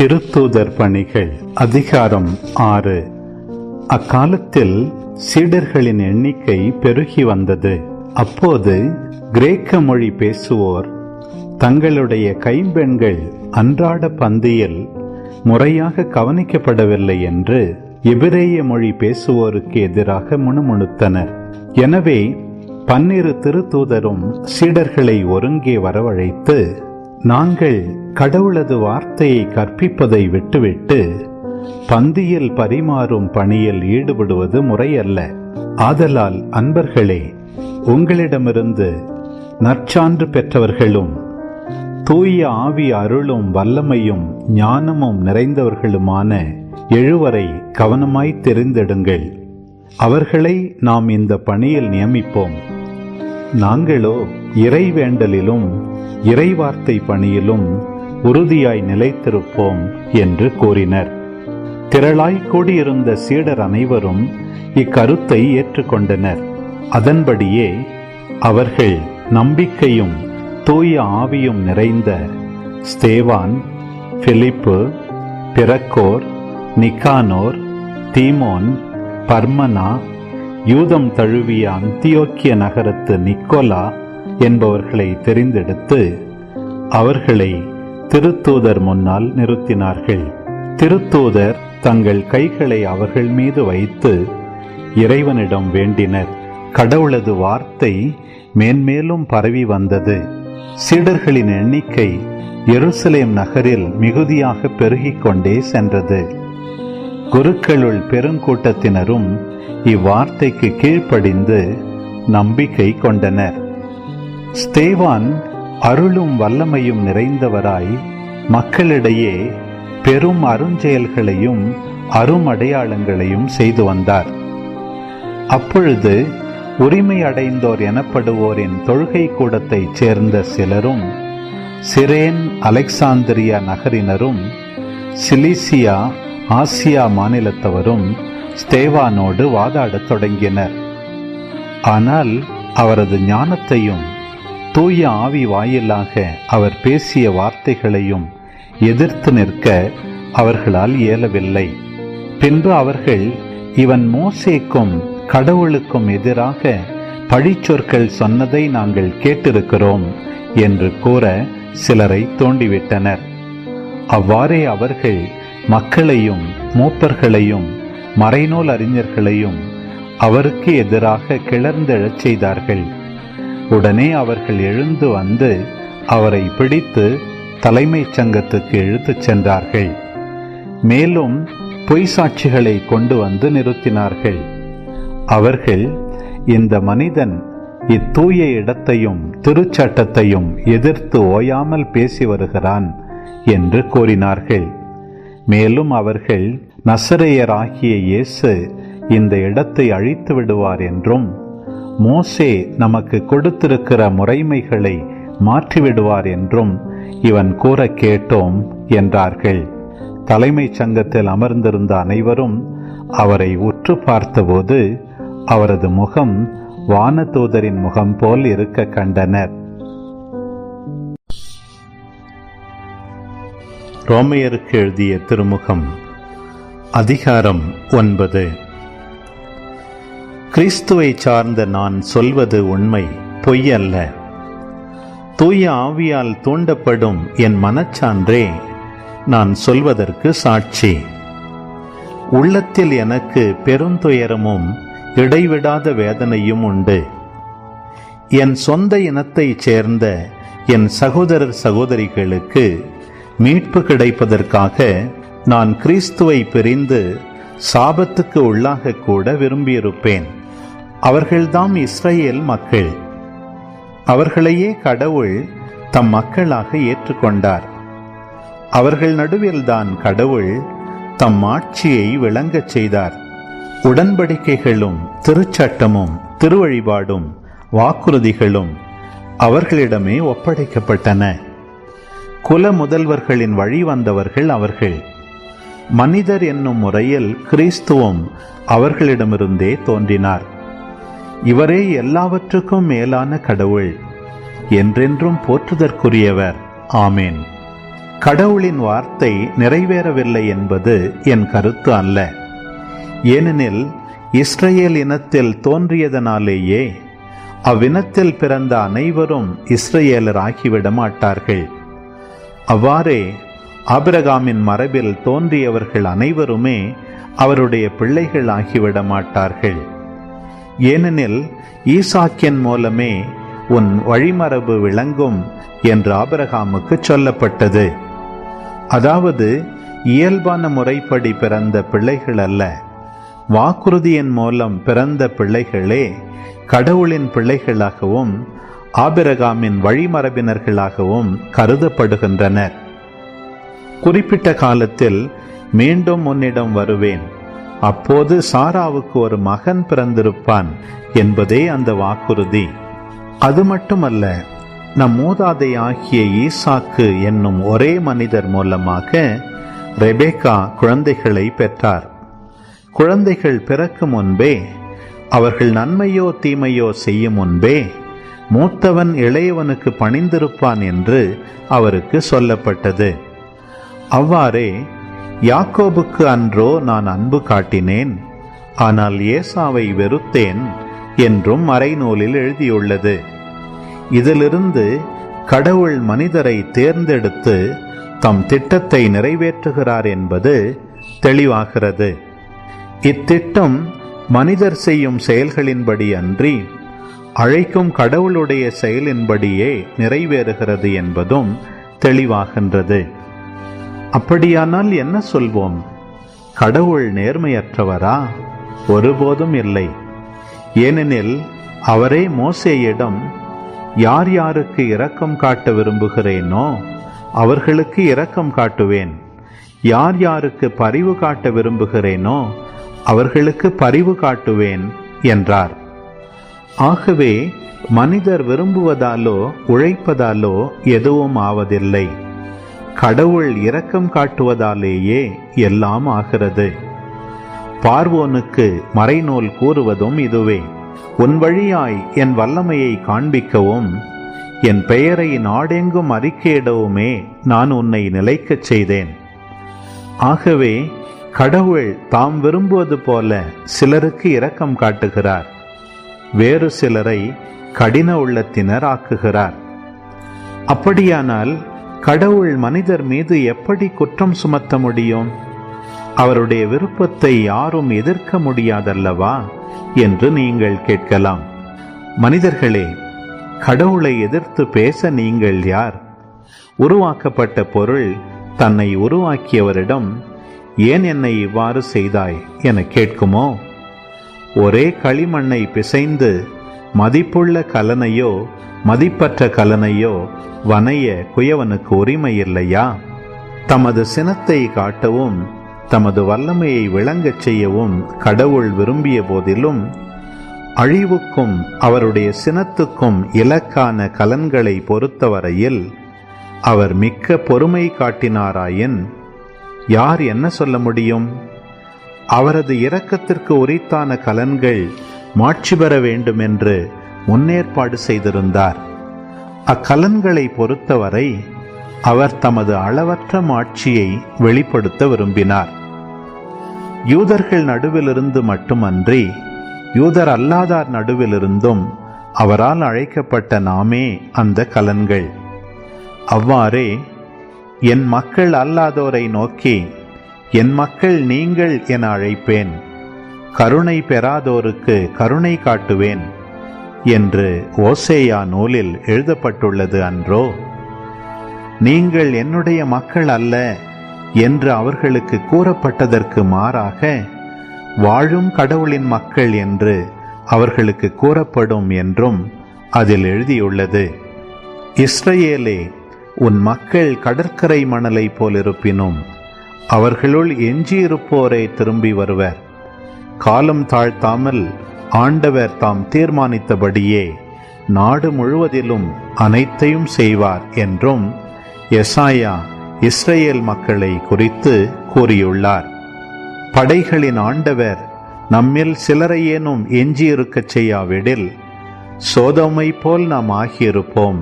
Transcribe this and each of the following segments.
திருத்தூதர் பணிகள் அதிகாரம் ஆறு. அக்காலத்தில் சீடர்களின் எண்ணிக்கை பெருகி வந்தது. அப்போது கிரேக்க மொழி பேசுவோர் தங்களுடைய கைம்பெண்கள் அன்றாட பந்தியில் முறையாக கவனிக்கப்படவில்லை என்று எபிரேய மொழி பேசுவோருக்கு எதிராக முணுமுணுத்தனர். எனவே பன்னிரு திருத்தூதரும் சீடர்களை ஒருங்கே வரவழைத்து நாங்கள் கடவுளது வார்த்தையை கற்பிப்பதை விட்டுவிட்டு பந்தியில் பரிமாறும் பணியில் ஈடுபடுவது முறையல்ல. ஆதலால் அன்பர்களே உங்களிடமிருந்து நற்சான்று பெற்றவர்களும் தூய ஆவி அருளும் வல்லமையும் ஞானமும் நிறைந்தவர்களுமான எழுவரை கவனமாய் தெரிந்தெடுங்கள். அவர்களை நாம் இந்த பணியில் நியமிப்போம். நாங்களோ இறைவேண்டலிலும் இறைவார்த்தை பணியிலும் உறுதியாய் நிலைத்திருப்போம் என்று கூறினர். திரளாய் கூடியிருந்த சீடர் அனைவரும் இக்கருத்தை ஏற்றுக்கொண்டனர். அதன்படியே அவர்கள் நம்பிக்கையும் தூய ஆவியும் நிறைந்த ஸ்தேவான் பிலிப்பு பிறக்கோர் நிக்கானோர் தீமோன் பர்மனா யூதம் தழுவிய அந்தியோக்கிய நகரத்து நிக்கோலா என்பவர்களை தெரிந்தெடுத்து அவர்களை திருத்தூதர் முன்னால் நிறுத்தினார்கள். திருத்தூதர் தங்கள் கைகளை அவர்கள் மீது வைத்து இறைவனிடம் வேண்டினர். கடவுளது வார்த்தை மேன்மேலும் பரவி வந்தது. சீடர்களின் எண்ணிக்கை எருசலேம் நகரில் மிகுதியாக பெருகிக் கொண்டே சென்றது. குருக்களுள் பெருங்கூட்டத்தினரும் இவ்வார்த்தைக்கு கீழ்ப்படிந்து நம்பிக்கை கொண்டனர். ஸ்தேவான் அருளும் வல்லமையும் நிறைந்தவராய் மக்களிடையே பெரும் அருஞ்செயல்களையும் அருமடையாளங்களையும் செய்து வந்தார். அப்பொழுது உரிமை அடைந்தோர் எனப்படுவோரின் தொழுகை கூடத்தைச் சேர்ந்த சிலரும் சிரேன் அலெக்சாந்திரியா நகரினரும் சிலிசியா ஆசியா மாநிலத்தவரும் ஸ்தேவானோடு வாதாடத் தொடங்கினர். ஆனால் அவரது ஞானத்தையும் தூய ஆவி வாயிலாக அவர் பேசிய வார்த்தைகளையும் எதிர்த்து நிற்க அவர்களால் இயலவில்லை. பின்பு அவர்கள் இவன் மோசேக்கும் கடவுளுக்கும் எதிராக பழிச்சொற்கள் சொன்னதை நாங்கள் கேட்டிருக்கிறோம் என்று கூற சிலரை தோண்டிவிட்டனர். அவ்வாறே அவர்கள் மக்களையும் மூப்பர்களையும் மறைநூல் அறிஞர்களையும் அவருக்கு எதிராக கிளர்ந்தெழச் செய்தார்கள். உடனே அவர்கள் எழுந்து வந்து அவரை பிடித்து தலைமைச் சங்கத்துக்கு இழுத்துச் சென்றார்கள். மேலும் பொய் சாட்சிகளை கொண்டு வந்து நிறுத்தினார்கள். அவர்கள் இந்த மனிதன் இத்தூய இடத்தையும் திருச்சட்டத்தையும் எதிர்த்து ஓயாமல் பேசி வருகிறான் என்று கூறினார்கள். மேலும் அவர்கள் நசரேயராகிய இயேசு இந்த இடத்தை அழித்து விடுவார் என்றும் மோசே நமக்கு கொடுத்திருக்கிற முறைமைகளை மாற்றிவிடுவார் என்றும் இவன் கூற கேட்டோம் என்றார்கள். தலைமைச் சங்கத்தில் அமர்ந்திருந்த அனைவரும் அவரை உற்று பார்த்தபோது அவரது முகம் வானதூதரின் முகம் போல் இருக்க கண்டனர். ரோமையருக்கு எழுதிய திருமுகம் அதிகாரம் ஒன்பது. கிறிஸ்துவை சார்ந்த நான் சொல்வது உண்மை பொய்யல்ல. தூய ஆவியால் தூண்டப்படும் என் மனச்சான்றே நான் சொல்வதற்கு சாட்சி. உள்ளத்தில் எனக்கு பெருந்துயரமும் இடைவிடாத வேதனையும் உண்டு. என் சொந்த இனத்தைச் சேர்ந்த என் சகோதரர் சகோதரிகளுக்கு மீட்பு கிடைப்பதற்காக நான் கிறிஸ்துவை பிரிந்து சாபத்துக்கு உள்ளாக கூட விரும்பியிருப்பேன். அவர்கள்தாம் இஸ்ரேல் மக்கள். அவர்களையே கடவுள் தம் மக்களாக ஏற்றுக்கொண்டார். அவர்கள் நடுவில்தான் கடவுள் தம் ஆட்சியை விளங்கச் செய்தார். உடன்படிக்கைகளும் திருச்சட்டமும் திருவழிபாடும் வாக்குறுதிகளும் அவர்களிடமே ஒப்படைக்கப்பட்டன. குல முதல்வர்களின் வழி வந்தவர்கள் அவர்கள். மனிதர் என்னும் முறையில் கிறிஸ்துவம் அவர்களிடமிருந்தே தோன்றினார். இவரே எல்லாவற்றுக்கும் மேலான கடவுள். என்றென்றும் போற்றுதற்குரியவர். ஆமேன். கடவுளின் வார்த்தை நிறைவேறவில்லை என்பது என் கருத்து அல்ல. ஏனெனில் இஸ்ரேல் இனத்தில் தோன்றியதனாலேயே அவ்வினத்தில் பிறந்த அனைவரும் இஸ்ரேலர் ஆகிவிட மாட்டார்கள் அவ்வாறே ஆபிரகாமின் மரபில் தோன்றியவர்கள் அனைவருமே அவருடைய பிள்ளைகள் ஆகிவிட மாட்டார்கள் ஏனெனில் ஈசாக்கியன் மூலமே உன் வழிமரபு விளங்கும் என்று ஆபரகாமுக்கு சொல்லப்பட்டது. அதாவது இயல்பான முறைப்படி பிறந்த பிள்ளைகள் அல்ல. வாக்குறுதியின் மூலம் பிறந்த பிள்ளைகளே கடவுளின் பிள்ளைகளாகவும் ஆபிரகாமின் வழிமரபினர்களாகவும் கருதப்படுகின்றனர். குறிப்பிட்ட காலத்தில் மீண்டும் உன்னிடம் வருவேன். அப்போது சாராவுக்கு ஒரு மகன் பிறந்திருப்பான் என்பதே அந்த வாக்குறுதி. அது மட்டுமல்ல நம் மூதாதை ஆகிய ஈசாக்கு என்னும் ஒரே மனிதர் மூலமாக ரெபேக்கா குழந்தைகளை பெற்றார். குழந்தைகள் பிறக்கும் முன்பே அவர்கள் நன்மையோ தீமையோ செய்யும் முன்பே மூத்தவன் இளையவனுக்கு பணிந்திருப்பான் என்று அவருக்கு சொல்லப்பட்டது. அவ்வாறே யாக்கோபுக்கு அன்றோ நான் அன்பு காட்டினேன் ஆனால் ஏசாவை வெறுத்தேன் என்றும் மறைநூலில் எழுதியுள்ளது. இதிலிருந்து கடவுள் மனிதரை தேர்ந்தெடுத்து தம் திட்டத்தை நிறைவேற்றுகிறார் என்பது தெளிவாகிறது. இத்திட்டம் மனிதர் செய்யும் செயல்களின்படி அன்றி அழைக்கும் கடவுளுடைய செயலின்படியே நிறைவேறுகிறது என்பதும் தெளிவாகின்றது. அப்படியானால் என்ன சொல்வோம்? கடவுள் நேர்மையற்றவரா? ஒருபோதும் இல்லை. ஏனெனில் அவரே மோசேயிடம் யார் யாருக்கு இரக்கம் காட்ட விரும்புகிறேனோ அவர்களுக்கு இரக்கம் காட்டுவேன். யார் யாருக்கு பரிவு காட்ட விரும்புகிறேனோ அவர்களுக்கு பரிவு காட்டுவேன் என்றார். ஆகவே மனிதர் விரும்புவதாலோ உழைப்பதாலோ எதுவும் ஆவதில்லை. கடவுள் இரக்கம் காட்டுவதாலேயே எல்லாம் ஆகிறது. பார்வோனுக்கு மறைநூல் கூறுவதும் இதுவே. உன் வழியாய் என் வல்லமையை காண்பிக்கவும் என் பெயரை நாடெங்கும் அறிக்கையிடவுமே நான் உன்னை நிலைக்கச் செய்தேன். ஆகவே கடவுள் தாம் விரும்புவது போல சிலருக்கு இரக்கம் காட்டுகிறார். வேறு சிலரை கடின உள்ளத்தினர் ஆக்குகிறார். அப்படியானால் கடவுள் மனிதர் மீது எப்படி குற்றம் சுமத்த முடியும்? அவருடைய விருப்பத்தை யாரும் எதிர்க்க முடியாதல்லவா? என்று நீங்கள் கேட்கலாம். மனிதர்களே கடவுளை எதிர்த்து பேச நீங்கள் யார்? உருவாக்கப்பட்ட பொருள் தன்னை உருவாக்கியவரிடம் ஏன் என்னை இவ்வாறு செய்தாய்? என கேட்குமோ? ஒரே களிமண்ணை பிசைந்து மதிப்புள்ள கலனையோ மதிப்பற்ற கலனையோ வனைய குயவனுக்கு உரிமை இல்லையா தமது சினத்தை காட்டவும் தமது வல்லமையை விளங்கச் செய்யவும் கடவுள் விரும்பிய போதிலும் அழிவுக்கும் அவருடைய சினத்துக்கும் இலக்கான கலன்களை பொறுத்தவரையில் அவர் மிக்க பொறுமை காட்டினாராயின் யார் என்ன சொல்ல முடியும்? அவரது இரக்கத்திற்கு உரித்தான கலன்கள் மாட்சி பெற வேண்டுமென்று முன்னேற்பாடு செய்திருந்தார். அக்கலன்களை பொறுத்தவரை அவர் தமது அளவற்ற மாட்சியை வெளிப்படுத்த விரும்பினார். யூதர்கள் நடுவிலிருந்து மட்டுமன்றி யூதர் அல்லாதார் நடுவிலிருந்தும் அவரால் அழைக்கப்பட்ட நாமே அந்த கலன்கள். அவ்வாறே என் மக்கள் அல்லாதோரை நோக்கி என் மக்கள் நீங்கள் என அழைப்பேன். கருணை பெறாதோருக்கு கருணை காட்டுவேன் என்று ஓசேயா நூலில் எழுதப்பட்டுள்ளது அன்றோ. நீங்கள் என்னுடைய மக்கள் அல்ல என்று அவர்களுக்கு கூறப்பட்டதற்கு மாறாக வாழும் கடவுளின் மக்கள் என்று அவர்களுக்கு கூறப்படும் என்றும் அதில் எழுதியுள்ளது. இஸ்ரேலே உன் மக்கள் கடற்கரை மணலை போலிருப்பினும் அவர்களுள் எஞ்சியிருப்போரே திரும்பி வருவர். காலம் தாழ்த்தாமல் ஆண்டவர் தாம் தீர்மானித்தபடியே நாடு முழுவதிலும் அனைத்தையும் செய்வார் என்றும் எசாயா இஸ்ரேல் மக்களை குறித்து கூறியுள்ளார். படைகளின் ஆண்டவர் நம்மில் சிலரையேனும் எஞ்சியிருக்கச் செய்யாவிடில் சோதமை போல் நாம் ஆகியிருப்போம்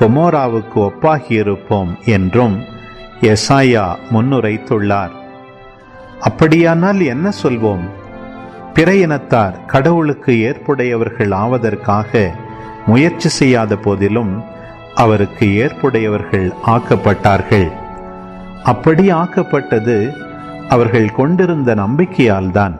கொமோராவுக்கு ஒப்பாகியிருப்போம் என்றும் எசாயா முன்னுரைத்துள்ளார். அப்படியானால் என்ன சொல்வோம்? பிற இனத்தார் கடவுளுக்கு ஏற்புடையவர்கள் ஆவதற்காக முயற்சி செய்யாத போதிலும் அவருக்கு ஏற்புடையவர்கள் ஆக்கப்பட்டார்கள். அப்படி ஆக்கப்பட்டது அவர்கள் கொண்டிருந்த நம்பிக்கையால்தான்.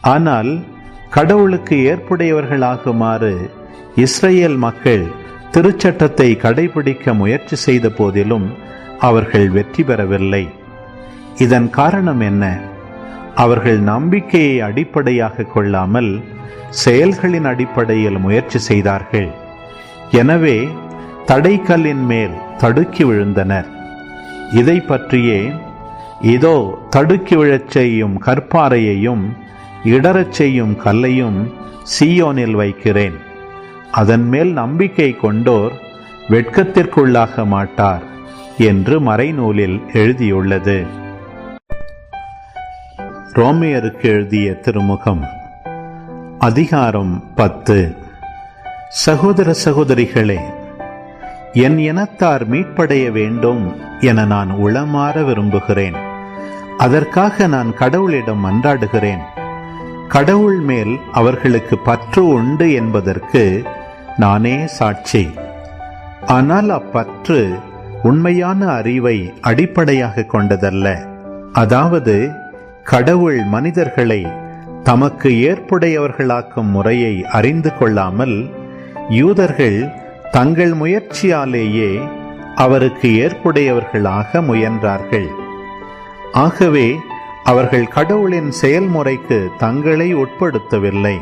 ஆனால் கடவுளுக்கு ஏற்புடையவர்களாகுமாறு இஸ்ரேல் மக்கள் திருச்சட்டத்தை கடைபிடிக்க முயற்சி செய்த போதிலும் அவர்கள் வெற்றி பெறவில்லை. இதன் காரணம் என்ன? அவர்கள் நம்பிக்கையை அடிப்படையாக கொள்ளாமல் செயல்களின் அடிப்படையில் முயற்சி செய்தார்கள். எனவே தடைக்கல்லின் மேல் தடுக்கி விழுந்தனர். இதை பற்றியே இதோ தடுக்கி விழச் செய்யும் கற்பாறையையும் இடறச் செய்யும் கல்லையும் சீயோனில் வைக்கிறேன். அதன் மேல் நம்பிக்கை கொண்டோர் வெட்கத்திற்குள்ளாக மாட்டார் என்று மறைநூலில் எழுதியுள்ளது. ரோமியருக்கு எழுதிய திருமுகம். அதிகாரம் பத்து. சகோதர சகோதரிகளே என் இனத்தார் மீட்படைய வேண்டும் என நான் உளமாற விரும்புகிறேன். அதற்காக நான் கடவுளிடம் மன்றாடுகிறேன் கடவுள் மேல் அவர்களுக்கு பற்று உண்டு என்பதற்கு நானே சாட்சி. ஆனால் அப்பற்று உண்மையான அறிவை அடிப்படையாக கொண்டதல்ல. அதாவது கடவுள் மனிதர்களை தமக்கு ஏற்புடையவர்களாக்கும் முறையை அறிந்து கொள்ளாமல் யூதர்கள் தங்கள் முயற்சியாலேயே அவருக்கு ஏற்புடையவர்களாக முயன்றார்கள். ஆகவே அவர்கள் கடவுளின் செயல்முறைக்கு தங்களை உட்படுத்தவில்லை.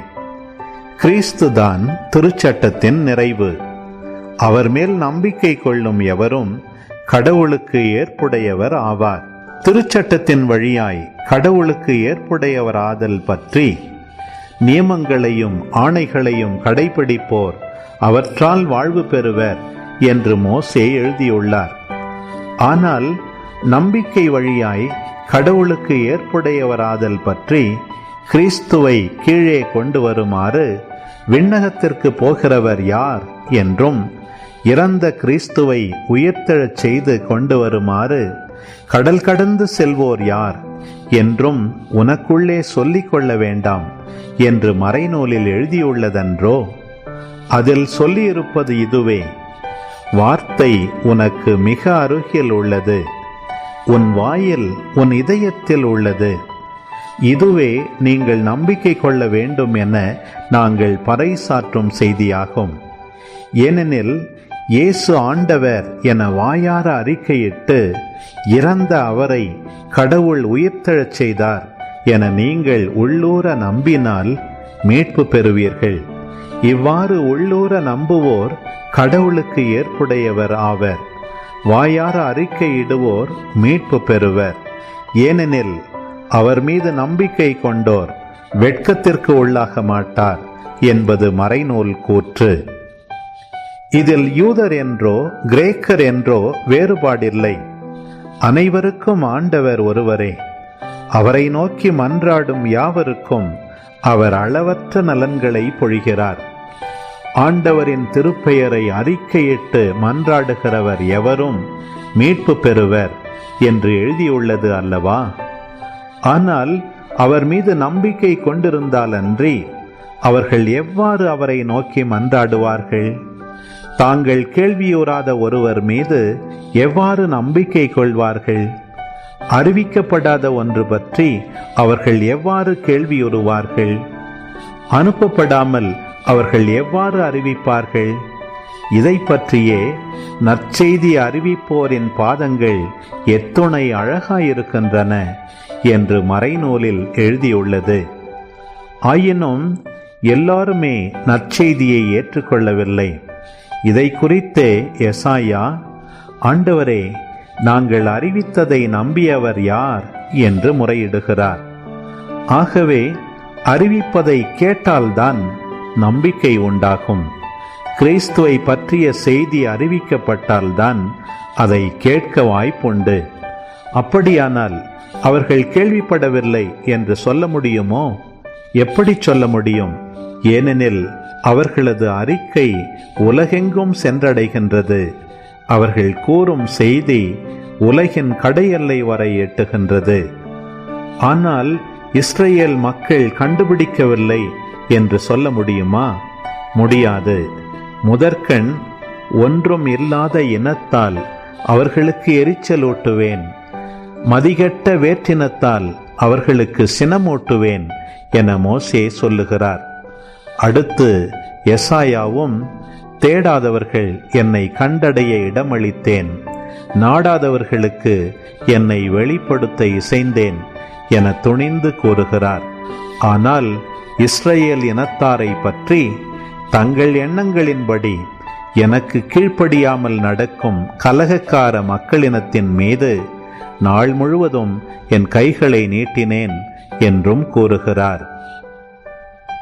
கிறிஸ்துதான் திருச்சட்டத்தின் நிறைவு. அவர் மேல் நம்பிக்கை கொள்ளும் எவரும் கடவுளுக்கு ஏற்புடையவர் ஆவார். திருச்சட்டத்தின் வழியாய் கடவுளுக்கு ஏற்புடையவராதல் பற்றி நியமங்களையும் ஆணைகளையும் கடைபிடிப்போர் அவற்றால் வாழ்வு பெறுவர் என்று மோசே எழுதியுள்ளார். ஆனால் நம்பிக்கை வழியாய் கடவுளுக்கு ஏற்புடையவராதல் பற்றி கிறிஸ்துவை கீழே கொண்டு வருமாறு விண்ணகத்திற்கு போகிறவர் யார் என்றும் இறந்த கிறிஸ்துவை உயிர்த்தெழச் செய்து கொண்டு வருமாறு கடல் கடந்து செல்வோர் யார்? என்றும் உனக்குள்ளே சொல்லிக் கொள்ள வேண்டாம் என்று மறைநூலில் எழுதியுள்ளதன்றோ? அதில் சொல்லியிருப்பது இதுவே வார்த்தை உனக்கு மிக அருகில் உள்ளது உன் வாயில் உன் இதயத்தில் உள்ளது. இதுவே நீங்கள் நம்பிக்கை கொள்ள வேண்டும் என நாங்கள் பறைசாற்றும் செய்தியாகும். ஏனெனில் இயேசு ஆண்டவர் என வாயார அறிக்கையிட்டு இறந்த அவரை கடவுள் உயிர்த்தெழச் செய்தார் என நீங்கள் உள்ளூர நம்பினால் மீட்பு பெறுவீர்கள். இவ்வாறு உள்ளூர நம்புவோர் கடவுளுக்கு ஏற்புடையவர் ஆவர். வாயார அறிக்கையிடுவோர் மீட்பு பெறுவர். ஏனெனில் அவர் மீது நம்பிக்கை கொண்டோர் வெட்கத்திற்கு உள்ளாக மாட்டார் என்பது மறைநூல் கூற்று. இதில் யூதர் என்றோ கிரேக்கர் என்றோ வேறுபாடில்லை. அனைவருக்கும் ஆண்டவர் ஒருவரே. அவரை நோக்கி மன்றாடும் யாவருக்கும் அவர் அளவற்ற நலன்களை பொழிகிறார். ஆண்டவரின் திருப்பெயரை அறிக்கையிட்டு மன்றாடுகிறவர் எவரும் மீட்பு பெறுவர் என்று எழுதியுள்ளது அல்லவா? ஆனால் அவர் மீது நம்பிக்கை கொண்டிருந்தால் அன்றி அவர்கள் எவ்வாறு அவரை நோக்கி மன்றாடுவார்கள்? தாங்கள் கேள்வியுறாத ஒருவர் மீது எவ்வாறு நம்பிக்கை கொள்வார்கள்? அறிவிக்கப்படாத ஒன்று பற்றி அவர்கள் எவ்வாறு கேள்வியுறுவார்கள் அனுப்பப்படாமல் அவர்கள் எவ்வாறு அறிவிப்பார்கள்? இதை பற்றியே நற்செய்தி அறிவிப்போரின் பாதங்கள் எத்துணை அழகாயிருக்கின்றன என்று மறைநூலில் எழுதியுள்ளது. ஆயினும் எல்லாருமே நற்செய்தியை ஏற்றுக்கொள்ளவில்லை. இதை குறித்தே எசாயா ஆண்டவரே நாங்கள் அறிவித்ததை நம்பியவர் யார்? என்று முறையிடுகிறார். ஆகவே அறிவிப்பதை கேட்டால்தான் நம்பிக்கை உண்டாகும். கிறிஸ்துவை பற்றிய செய்தி அறிவிக்கப்பட்டால்தான் அதை கேட்க வாய்ப்புண்டு. அப்படியானால் அவர்கள் கேள்விப்படவில்லை என்று சொல்ல முடியுமோ? எப்படி சொல்ல முடியும்? ஏனெனில் அவர்களது அறிக்கை உலகெங்கும் சென்றடைகின்றது. அவர்கள் கூறும் செய்தி உலகின் கடையெல்லை வரை எட்டுகின்றது. ஆனால் இஸ்ரேல் மக்கள் கண்டுபிடிக்கவில்லை என்று சொல்ல முடியுமா? முடியாது. முதற்கண் ஒன்றும் இல்லாத இனத்தால் அவர்களுக்கு எரிச்சலூட்டுவேன். மதிகெட்ட வேற்றினத்தால் அவர்களுக்கு சினமூட்டுவேன் என மோசே சொல்லுகிறார். அடுத்து எசாயாவும் தேடாதவர்கள் என்னை கண்டடைய இடமளித்தேன். நாடாதவர்களுக்கு என்னை வெளிப்படுத்த இசைந்தேன் என துணிந்து கூறுகிறார். ஆனால் இஸ்ரேல் இனத்தாரை பற்றி தங்கள் எண்ணங்களின்படி எனக்கு கீழ்ப்படியாமல் நடக்கும் கலகக்கார மக்களினத்தின் மீது நாள் முழுவதும் என் கைகளை நீட்டினேன் என்றும் கூறுகிறார்.